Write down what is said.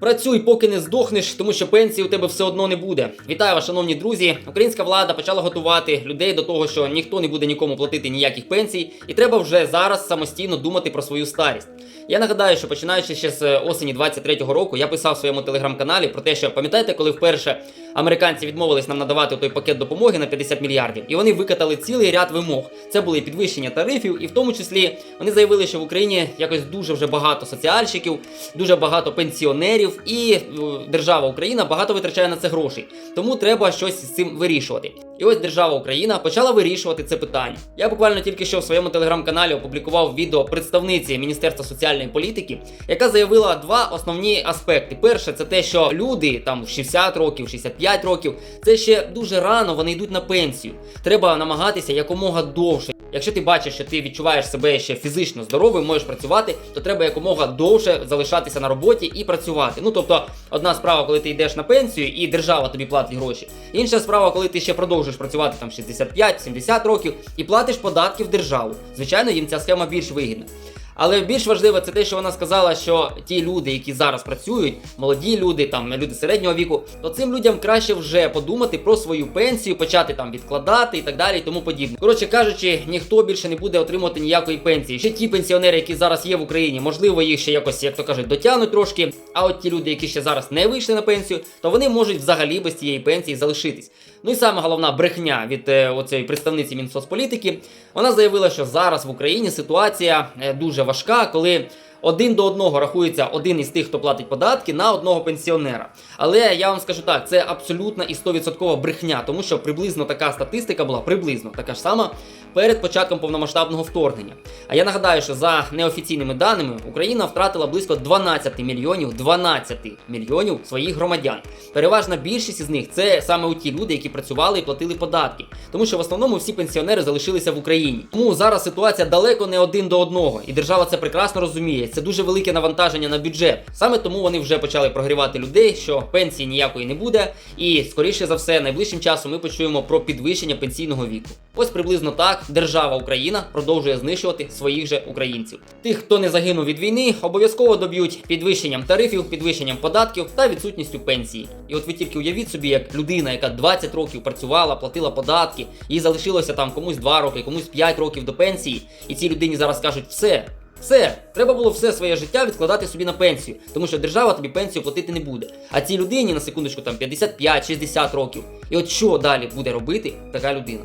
Працюй, поки не здохнеш, тому що пенсії у тебе все одно не буде. Вітаю вас, шановні друзі. Українська влада почала готувати людей до того, що ніхто не буде нікому платити ніяких пенсій, і треба вже зараз самостійно думати про свою старість. Я нагадаю, що починаючи ще з осені 23-го року, я писав в своєму телеграм-каналі про те, що пам'ятаєте, коли вперше американці відмовились нам надавати той пакет допомоги на 50 мільярдів, і вони викатали цілий ряд вимог. Це були підвищення тарифів, і в тому числі вони заявили, що в Україні якось дуже вже багато соціальщиків, дуже багато пенсіонерів, і е, держава Україна багато витрачає на це грошей. Тому треба щось з цим вирішувати. І ось держава Україна почала вирішувати це питання. Я буквально тільки що в своєму телеграм-каналі опублікував відео представниці Міністерства соціальної політики, яка заявила два основні аспекти. Перше, це те, що люди там в 60 років, 65 років, це ще дуже рано, вони йдуть на пенсію. Треба намагатися якомога довше. Якщо ти бачиш, що ти відчуваєш себе ще фізично здоровим, можеш працювати, то треба якомога довше залишатися на роботі і працювати. Ну тобто, одна справа, коли ти йдеш на пенсію і держава тобі платить гроші. Інша справа, коли ти ще продовжуєш працювати там 65-70 років і платиш податки в державу. Звичайно, їм ця схема більш вигідна. Але більш важливо це те, що вона сказала, що ті люди, які зараз працюють, молоді люди, там люди середнього віку, то цим людям краще вже подумати про свою пенсію, почати там відкладати і так далі, і тому подібне. Коротше кажучи, ніхто більше не буде отримувати ніякої пенсії. Ще ті пенсіонери, які зараз є в Україні, можливо, їх ще якось, як то кажуть, дотягнуть трошки. А от ті люди, які ще зараз не вийшли на пенсію, то вони можуть взагалі без цієї пенсії залишитись. Ну і саме головна брехня від е, оцієї представниці Мінсоцполітики. Вона заявила, що зараз в Україні ситуація е, дуже важка, коли один до одного рахується один із тих, хто платить податки на одного пенсіонера. Але я вам скажу так, це абсолютна і 100% брехня, тому що приблизно така статистика була приблизно така ж сама перед початком повномасштабного вторгнення. А я нагадаю, що за неофіційними даними Україна втратила близько 12 мільйонів 12 мільйонів своїх громадян. Переважна більшість із них це саме у ті люди, які працювали і платили податки, тому що в основному всі пенсіонери залишилися в Україні. Тому зараз ситуація далеко не один до одного, і держава це прекрасно розуміє. Це дуже велике навантаження на бюджет. Саме тому вони вже почали прогрівати людей, що пенсії ніякої не буде, і скоріше за все, найближчим часом ми почуємо про підвищення пенсійного віку. Ось приблизно так держава Україна продовжує знищувати своїх же українців. Тих, хто не загинув від війни, обов'язково доб'ють підвищенням тарифів, підвищенням податків та відсутністю пенсії. І от ви тільки уявіть собі, як людина, яка 20 років працювала, платила податки, їй залишилося там комусь 2 роки, комусь 5 років до пенсії, і цій людині зараз кажуть, все. Все, треба було все своє життя відкладати собі на пенсію, тому що держава тобі пенсію платити не буде. А цій людині на секундочку там 55-60 років. І от що далі буде робити така людина?